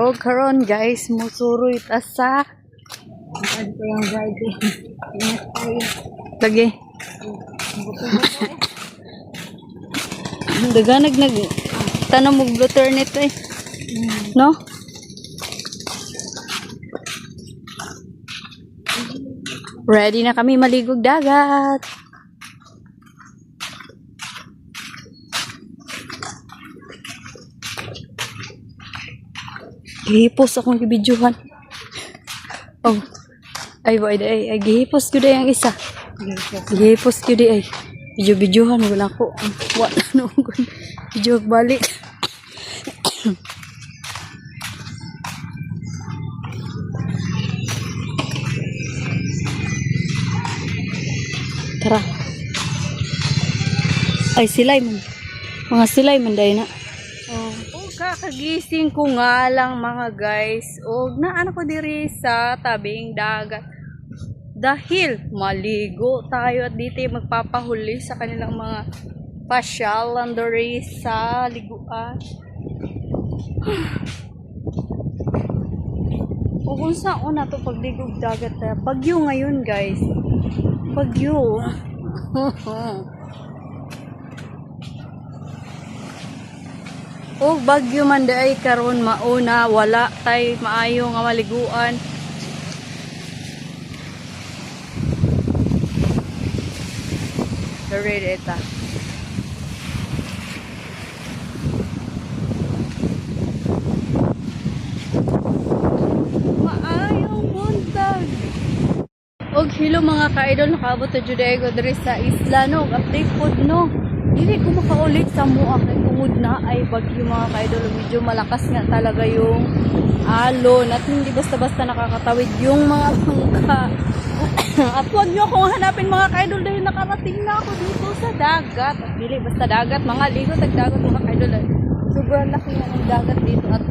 Og karon guys, musuroy ta sa tayo. lagi. Daganag nag tanong mo blue turnip eh. No? Ready na kami maligog dagat. Gihipos akong gibidyohan. Oh. Ay, boy, ay, ay, gihipos ko ang isa. Gihipos di ay. Video-videohan wala ko. Wala no ko. Video balik. Tara. Ay, silay man. Mga silay man dahil na. Oh, kakagising ko nga lang mga guys. O, naano ko diri sa tabing dagat. Dahil maligo tayo at dito magpapahuli sa kanilang mga pasyalan diri sa liguan. o kung saan na to pagligog dagat. Bagyo ngayon guys. Bagyo. O bagyo man ay karon mauna wala tay maayo nga maliguan. Read ita. Maayong buntag. Og hello mga ka-idol, nakaabot na Juday ko diri sa isla no, update pod no. Dili ko makaulit sa mua kay tungod na ay bagyo mga ka-idol, medyo malakas nga talaga yung alon at hindi basta-basta nakakatawid yung mga bangka. at huwag nyo akong hanapin mga ka-idol dahil nakarating na ako dito sa dagat. At dili basta dagat, mga ligo tag dagat mga ka-idol. ay Sobrang laki nga ng dagat dito at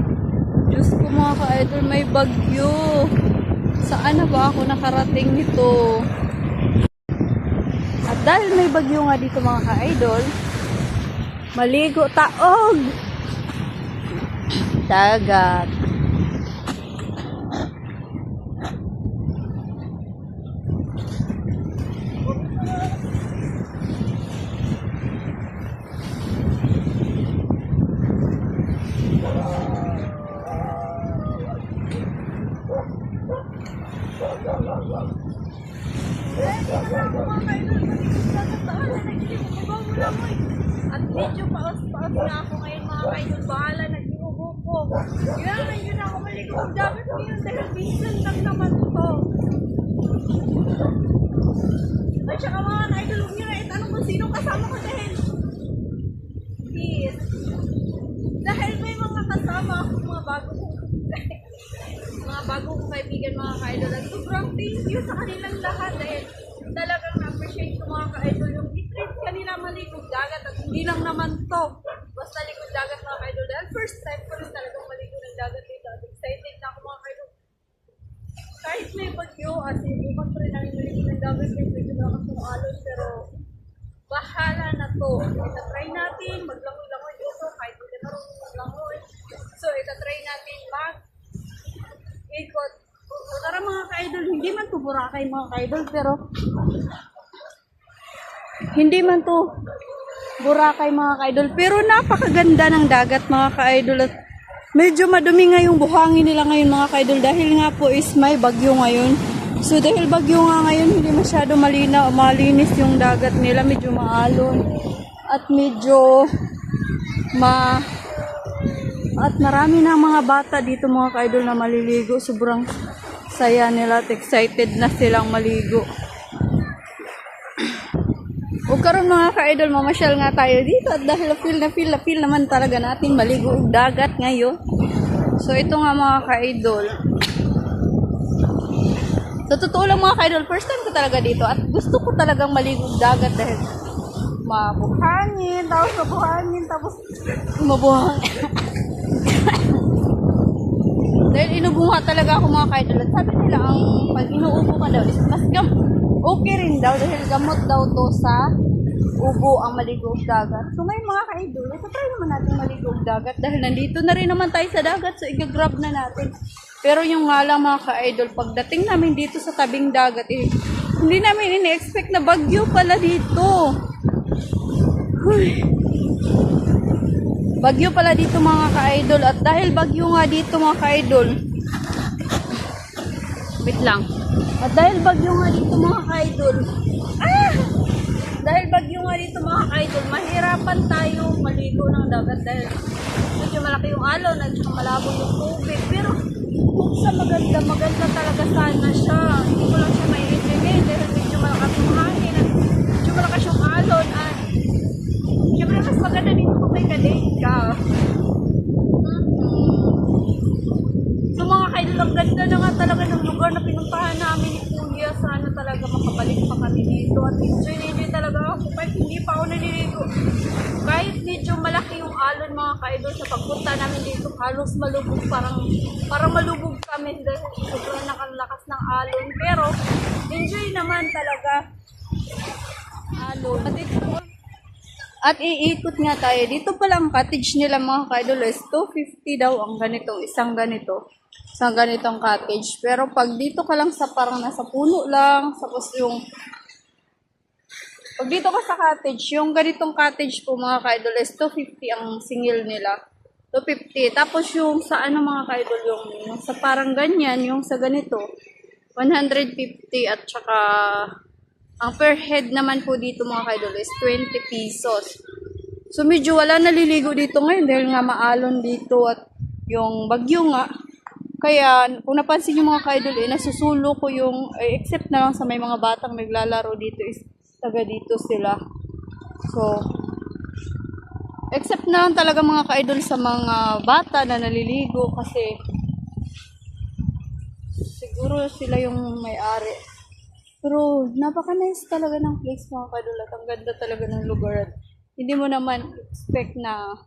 Diyos ko mga ka-idol, may bagyo. Saan na ba ako nakarating nito? At dahil may bagyo nga dito mga ka-idol, maligo taog! Dagat. At medyo paos-paos na kaidol. Bahala, nag-iubo ko. Kailangan yun ako maligod dapat ngayon dahil minsan lang naman to. At saka mga kaidol, huwag nyo na itanong kung sino kasama ko dahil please. Dahil may mga kasama ako, mga bago kong mga bago kong kaibigan, mga ka-idol. At sobrang thank you sa kanilang lahat dahil talagang na-appreciate ko mga ka-idol yung i-treat kanila maligog dagat at hindi lang naman to. Basta ligog dagat mga ka-idol. Dahil first time ko rin talagang maligo ng dagat dito. Excited na ako mga ka-idol. Kahit may bagyo at ibukan pa rin namin maligo ng dagat kasi medyo malakas yung alon pero bahala na to. Itatry natin, maglangoy-langoy dito kahit hindi rin maglangoy. So, itatry natin mag ikot. So, tara mga ka-idol, hindi man to Boracay mga ka-idol, pero Hindi man to Boracay mga ka-idol. Pero napakaganda ng dagat mga ka-idol. At medyo madumi nga yung buhangin nila ngayon mga ka-idol. Dahil nga po is may bagyo ngayon. So dahil bagyo nga ngayon, hindi masyado malinaw, malinis yung dagat nila. Medyo maalon. At medyo ma... At marami na mga bata dito mga ka-idol na maliligo. Sobrang saya nila at excited na silang maligo. Karon mga ka-idol, mamasyal nga tayo dito at dahil feel na feel na feel naman talaga natin maligo og dagat ngayon. So ito nga mga ka-idol. Sa totoo lang mga ka-idol, first time ko talaga dito at gusto ko talagang maligo og dagat dahil mabuhangin, tapos mabuhangin, tapos mabuhangin. dahil inubuha talaga ako mga ka-idol at sabi nila ang pag inuubo ka daw is mas gam okay rin daw dahil gamot daw to sa ubo ang maligog dagat. So ngayon mga ka-idol, ito try naman natin maligog dagat dahil nandito na rin naman tayo sa dagat so i-grab na natin. Pero yung nga lang mga ka-idol, pagdating namin dito sa tabing dagat, eh, hindi namin ini-expect na bagyo pala dito. Huy. Bagyo pala dito mga ka-idol at dahil bagyo nga dito mga ka-idol, wait lang. At dahil bagyo nga dito mga ka-idol, bagyo nga dito mga ka-idol, mahirapan tayo maligo ng dagat dahil medyo malaki yung alon at saka malabo yung tubig. Pero kung sa maganda, maganda talaga sana siya. Hindi ko lang siya may enjoy dahil medyo malakas yung hangin at medyo malakas yung alon at Siyempre, mas maganda dito kung may kadate ka. So mga kaidol, ang ganda na nga talaga ng lugar na pinuntahan namin ni Kuya. Sana talaga makabalik pa kami dito. At enjoy na enjoy talaga ako kahit hindi pa ako naliligo. Kahit medyo malaki yung alon mga kaidol sa pagpunta namin dito, halos malubog parang parang malubog kami dahil sobrang nakalakas ng alon. Pero enjoy naman talaga alon. At ito, at iikot nga tayo. Dito pa lang cottage nila mga ka-idol is 250 daw ang ganitong isang ganito. Isang ganitong cottage. Pero pag dito ka lang sa parang nasa puno lang, tapos yung pag dito ka sa cottage, yung ganitong cottage po mga ka-idol is 250 ang singil nila. 250. Tapos yung sa ano mga ka-idol, yung, yung sa parang ganyan, yung sa ganito, 150 at saka ang per head naman po dito mga kaidol is 20 pesos. So medyo wala naliligo dito ngayon dahil nga maalon dito at yung bagyo nga. Kaya kung napansin yung mga kaidol eh, nasusulo ko yung, eh, except na lang sa may mga batang naglalaro dito is taga dito sila. So, except na lang talaga mga kaidol sa mga bata na naliligo kasi siguro sila yung may-ari. Pero napaka-nice talaga ng place mga kadol at ang ganda talaga ng lugar. Hindi mo naman expect na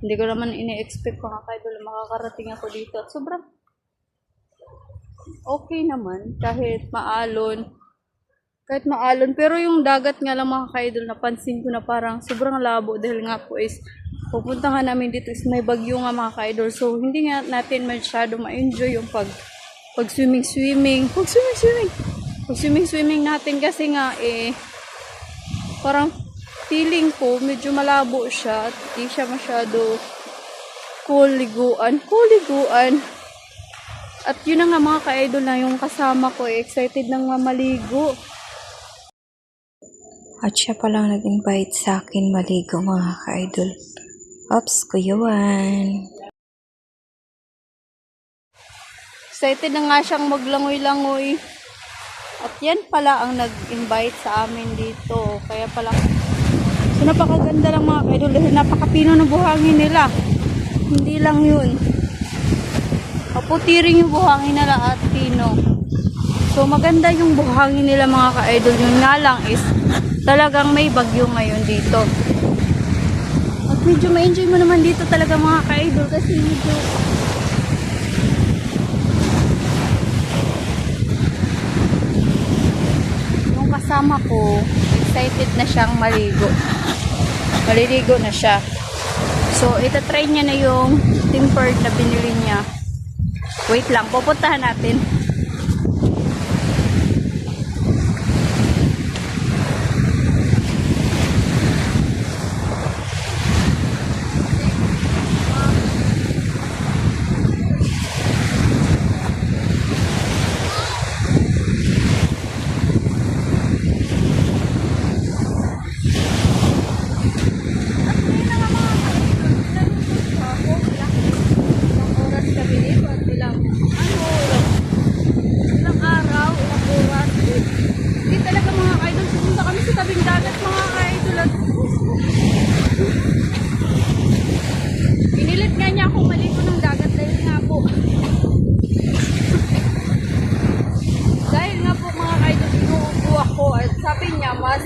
hindi ko naman ini-expect mga kadol na makakarating ako dito. At sobrang okay naman kahit maalon. Kahit maalon. Pero yung dagat nga lang mga kaidol, napansin ko na parang sobrang labo dahil nga po is pupunta nga namin dito is may bagyo nga mga kaidol. So hindi nga natin masyado ma-enjoy yung pag pag swimming swimming. Pag swimming swimming. Pag swimming swimming natin kasi nga eh parang feeling ko medyo malabo siya at hindi siya masyado cool liguan. Cool liguan. At yun na nga mga ka-idol na yung kasama ko eh, excited nang mamaligo. At siya palang nag-invite sa akin maligo mga ka-idol. Ops, Kuya Juan. Excited na nga siyang maglangoy-langoy. At yan pala ang nag-invite sa amin dito. Kaya pala, so napakaganda lang mga kaidol. Napakapino ng buhangin nila. Hindi lang yun. Maputi rin yung buhangin nila at pino. So maganda yung buhangin nila mga ka-idol. Yun nga lang is talagang may bagyo ngayon dito. At medyo ma-enjoy mo naman dito talaga mga ka-idol kasi medyo yung kasama ko, excited na siyang maligo. Maliligo na siya. So, itatry niya na yung tempered na binili niya. Wait lang, pupuntahan natin. Ilang oras kami dito at ilang, ano, ilang araw, ilang oras. Hindi talaga mga ka-idol, pumunta kami sa tabing dagat mga ka-idol at Pinilit nga niya akong maligo ng dagat dahil nga po. dahil nga po mga ka-idol, inuupo ako at sabi niya mas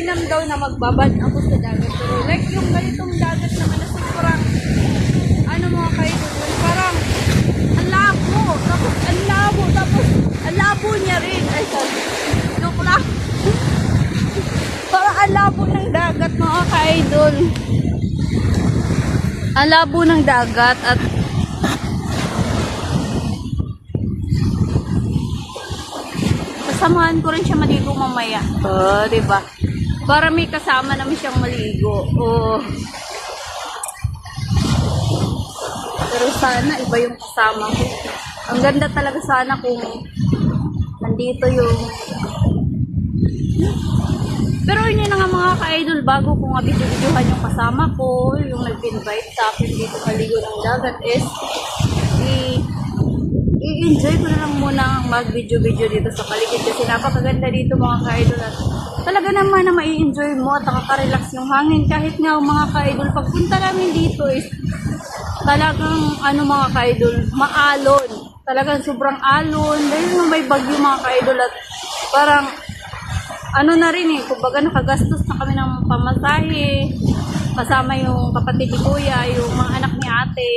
mainam daw na magbabad ako sa dagat. Pero like yung ganitong dagat naman na sobrang ano mga yun, parang ang labo, tapos ang labo, tapos ang labo niya rin. Ay, sorry. Joke lang. parang labo ng dagat mga ka-idol. Ang labo ng dagat at kasamahan ko rin siya maligo mamaya. Oh, di ba? Para may kasama naman siyang maligo. Oh. Pero sana iba yung kasama ko. Ang ganda talaga sana kung nandito yung pero yun na nga mga ka-idol, bago ko nga video-videohan yung kasama ko, yung nag-invite sa akin dito maligo ng dagat is, i-enjoy ko na lang muna ang mag-video-video dito sa paligid kasi napakaganda dito mga ka-idol at talaga naman na mai-enjoy mo at nakaka-relax yung hangin. Kahit nga mga ka-idol pagpunta namin dito is talagang ano mga ka-idol maalon. Talagang sobrang alon. Dahil nga may bagyo mga ka-idol at parang ano na rin eh, kumbaga nakagastos na kami ng pamasahe, kasama yung kapatid ni kuya, yung mga anak ni ate,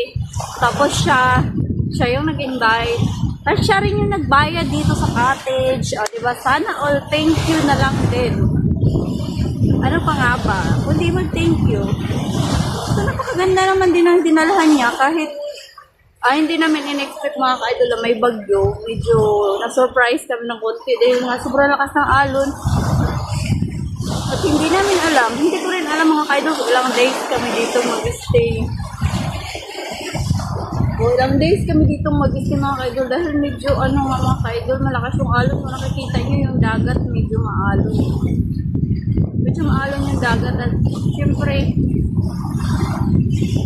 tapos siya, siya yung nag-invite, tapos siya rin yung nagbayad dito sa cottage, o diba, sana all thank you na lang din. Ano pa nga ba? Kundi mag-thank you. So, napakaganda naman din ang dinalahan niya kahit ah, hindi namin in-expect mga ka-idol na may bagyo. Medyo na-surprise kami ng konti dahil nga sobrang lakas ng alon. At hindi namin alam, hindi ko rin alam mga ka-idol ilang days kami dito mag-stay. O ilang days kami dito mag-stay mga ka-idol dahil medyo ano nga mga ka-idol, malakas yung alon. Kung nakikita nyo yung dagat, medyo maalon. Medyo maalon yung dagat at syempre,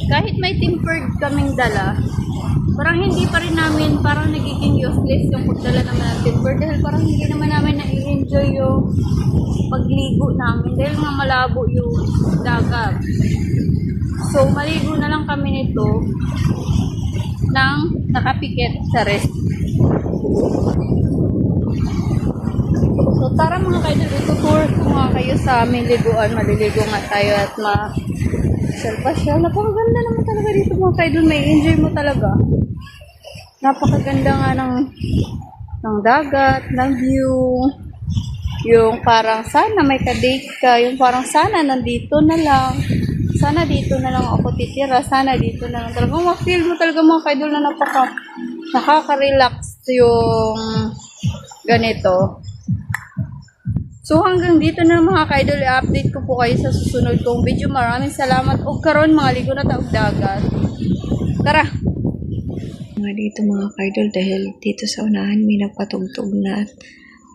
kahit may tempered kaming dala, parang hindi pa rin namin, parang nagiging useless yung pagdala naman ng tempered dahil parang hindi naman namin na-enjoy yung pagligo namin dahil nga malabo yung dagat. So, maligo na lang kami nito ng nakapikit sa rest. So, tara mga kaidol, ito tour ko nga kayo sa aming liguan. Maliligo nga tayo at ma Selva-syal. Napakaganda naman talaga dito mga kaidol. May enjoy mo talaga. Napakaganda nga ng ng dagat, ng view. Yung parang sana may ka-date ka. Yung parang sana nandito na lang. Sana dito na lang ako titira. Sana dito na lang. Talagang ma-feel mo talaga mga kaidol na napaka nakaka-relax yung ganito. So hanggang dito na mga ka-idol, i-update ko po kayo sa susunod kong video. Maraming salamat. O karon mga ligo na taog dagat. Tara! Mga dito mga kaidol dahil dito sa unahan may nagpatugtog na at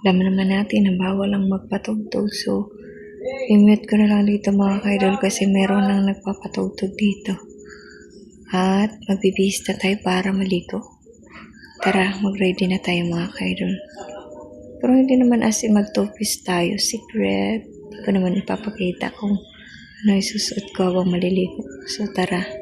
alam naman natin na bawal lang magpatugtog. So, i-mute ko na lang dito mga kaidol kasi meron nang nagpapatugtog dito. At magbibista tayo para maligo. Tara, mag-ready na tayo mga kaidol. Pero hindi naman as in mag-two-piece tayo. Secret. Hindi ko naman ipapakita kung ano yung susuot ko habang maliligo. So, tara.